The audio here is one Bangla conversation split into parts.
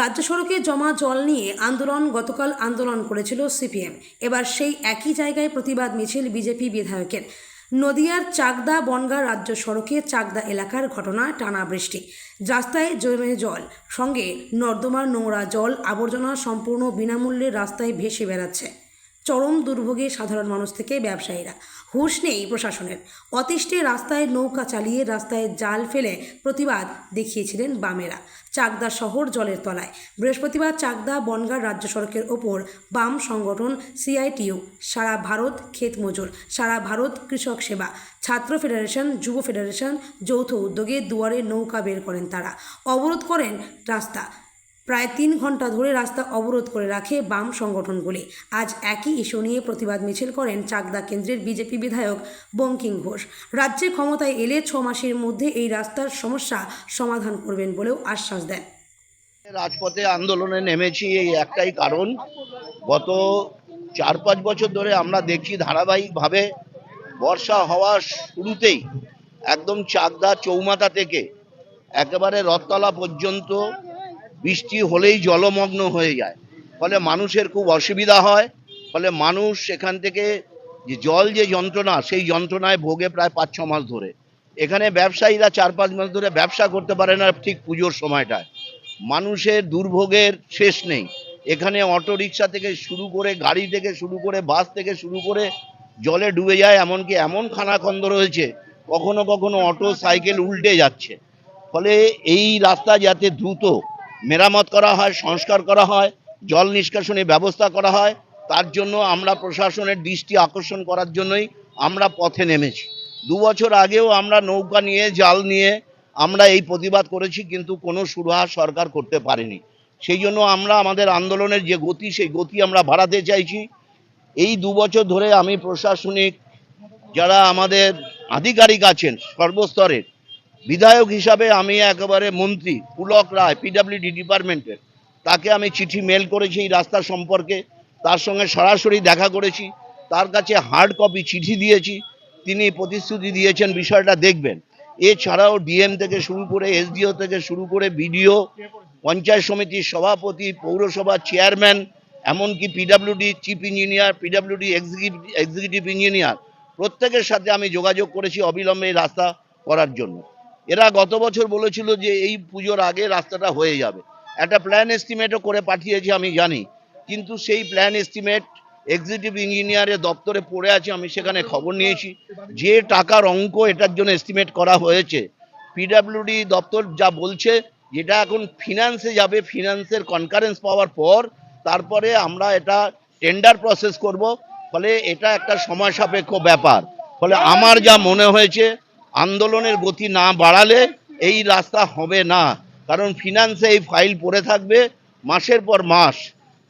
রাজ্য সড়কে জমা জল নিয়ে আন্দোলন গতকাল আন্দোলন করেছিল সিপিএম। এবার সেই একই জায়গায় প্রতিবাদ মিছিল বিজেপি বিধায়কের। নদিয়ার চাকদা বনগা রাজ্য সড়কে চাকদা এলাকার ঘটনা টানা বৃষ্টি। রাস্তায় জমে জল, সঙ্গে নর্দমার নোংরা জল, আবর্জনা সম্পূর্ণ বিনামূল্যে রাস্তায় ভেসে বেড়াচ্ছে। চরম দুর্ভোগে সাধারণ মানুষ থেকে ব্যবসায়ীরা। হুঁশ নেই প্রশাসনের। অতিষ্ঠে রাস্তায় নৌকা চালিয়ে রাস্তায় জাল ফেলে প্রতিবাদ দেখিয়েছিলেন বামেরা। চাকদা শহর জলের তলায়। বৃহস্পতিবার চাকদা বনগাঁ রাজ্য সড়কের ওপর বাম সংগঠন সিআইটিউ, সারা ভারত ক্ষেত মজুর, সারা ভারত কৃষক সেবা, ছাত্র ফেডারেশন, যুব ফেডারেশন, যৌথ উদ্যোগে দুয়ারে নৌকা বের করেন তারা। অবরোধ করেন রাস্তা। প্রায় তিন ঘণ্টা ধরে রাস্তা অবরোধ করে রাখে বাম সংগঠনগুলি। আজ একই ইস্যু নিয়ে প্রতিবাদ মিছিল করেন চাকদা কেন্দ্রের বিজেপি বিধায়ক বঙ্কিম ঘোষ। রাজ্যে ক্ষমতায় এলে ছ মাসের মধ্যে এই রাস্তার সমস্যা সমাধান করবেন বলেও আশ্বাস দেন। রাজপথে আন্দোলনে নেমেছি এই একটাই কারণ। গত চার পাঁচ বছর ধরে আমরা দেখছি ধারাবাহিকভাবে বর্ষা হওয়ার শুরুতেই একদম চাকদা চৌমাথা থেকে একেবারে রথতলা পর্যন্ত বৃষ্টি হলেই জলমগ্ন হয়ে যায়। ফলে মানুষের খুব অসুবিধা হয়। ফলে মানুষ এখান থেকে যে জল যে যন্ত্রণা, সেই যন্ত্রণায় ভোগে প্রায় পাঁচ, ছ মাস ধরে। এখানে ব্যবসায়ীরা চার, পাঁচ মাস ধরে ব্যবসা করতে পারে না ঠিক পুজোর সময়টায়। মানুষের দুর্ভোগের শেষ নেই। এখানে অটো রিক্সা থেকে শুরু করে, গাড়ি থেকে শুরু করে, বাস থেকে শুরু করে জলে ডুবে যায়, এমনকি এমন খানাখন্দ রয়েছে, কখনো কখনো অটো, সাইকেল উল্টে যাচ্ছে। ফলে এই রাস্তা যাতে দ্রুত মেরামত করা হয়, সংস্কার করা হয়, জল নিষ্কাশনের ব্যবস্থা করা হয়। তার জন্য আমরা প্রশাসনের দৃষ্টি আকর্ষণ করার জন্যই আমরা পথে নেমেছি। দু বছর আগেও আমরা নৌকা নিয়ে, জাল নিয়ে আমরা এই প্রতিবাদ করেছি, কিন্তু কোনো সুরাহা সরকার করতে পারেনি। সেই জন্য আমরা আমাদের আন্দোলনের যে গতি, সেই গতি আমরা বাড়াতে চাইছি। এই দু বছর ধরে আমি প্রশাসনিক যারা আমাদের আধিকারিক আছেন, সর্বস্তরের বিধায়ক হিসাবে আমি একেবারে মন্ত্রী, পুলক রায় পিডাব্লিউডি ডিপার্টমেন্টের। তাকে আমি চিঠি মেল করেছি এই রাস্তা সম্পর্কে, তার সঙ্গে সরাসরি দেখা করেছি, তার কাছে হার্ড কপি চিঠি দিয়েছি, তিনি প্রতিশ্রুতি দিয়েছেন বিষয়টা দেখবেন। এছাড়াও ডিএম থেকে শুরু করে এসডিও থেকে শুরু করে বিডিও, পঞ্চায়েত সমিতির সভাপতি পৌরসভা চেয়ারম্যান, এমনকি PWD chief engineer PWD executive executive engineer প্রত্যেকের সাথে আমি যোগাযোগ করেছি অবিলম্বে রাস্তা করার জন্য। এরা গত বছর বলেছিল যে এই পুজোর আগে রাস্তাটা হয়ে যাবে। একটা প্ল্যান এস্টিমেটও করে পাঠিয়েছি, আমি জানি। কিন্তু সেই প্ল্যান এস্টিমেট এক্সিকিউটিভ ইঞ্জিনিয়ারের দপ্তরে পড়ে আছে, আমি সেখানে খবর নিয়েছি। যে টাকার অঙ্ক এটার জন্য এস্টিমেট করা হয়েছে পিডাব্লিউডি দপ্তর যা বলছে, যেটা এখন ফিনান্সে যাবে ফিনান্সের কনকারেন্স পাওয়ার পর তারপরে আমরা এটা টেন্ডার প্রসেস করব। ফলে এটা একটা সময় সাপেক্ষ ব্যাপার। ফলে আমার যা মনে হয়েছে আন্দোলনের গতি না বাড়ালে এই রাস্তা হবে না। কারণ ফিনান্সে এই ফাইল পড়ে থাকবে মাসের পর মাস।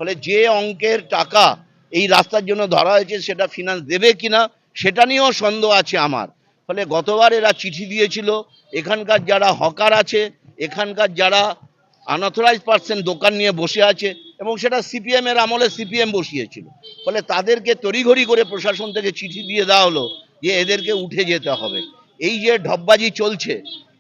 ফলে যে অঙ্কের টাকা এই রাস্তার জন্য ধরা হয়েছে সেটা ফিনান্স দেবে কিনা সেটা নিয়েও সন্দেহ আছে আমার। ফলে গতবার এরা চিঠি দিয়েছিল, এখানকার যারা হকার আছে, এখানকার যারা আনঅথরাইজ পার্সন দোকান নিয়ে বসে আছে, এবং সেটা সিপিএম এর আমলে সিপিএম বসিয়েছিল। ফলে তাদেরকে তড়িঘড়ি করে প্রশাসন থেকে চিঠি দিয়ে দেওয়া হলো যে এদেরকে উঠে যেতে হবে। এই যে ঢপবাজি চলছে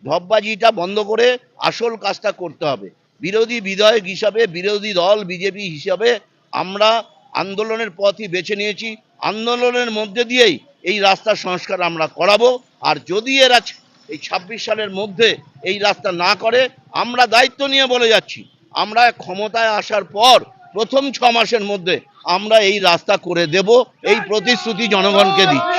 ঢপবাজিটা বন্ধ করে আসল কাজটা করতে হবে। বিরোধী বিধায়ক হিসাবে, বিরোধী দল, বিজেপি হিসাবে আমরা আন্দোলনের পথই বেছে নিয়েছি। আন্দোলনের মধ্যে দিয়েই এই রাস্তার সংস্কার আমরা করাবো। আর যদি এরা এই ছাব্বিশ সালের মধ্যে এই রাস্তা না করে, আমরা দায়িত্ব নিয়ে বলে যাচ্ছি। আমরা ক্ষমতায় আসার পর প্রথম ছ মাসের মধ্যে আমরা এই রাস্তা করে দেব। এই প্রতিশ্রুতি জনগণকে দিচ্ছি।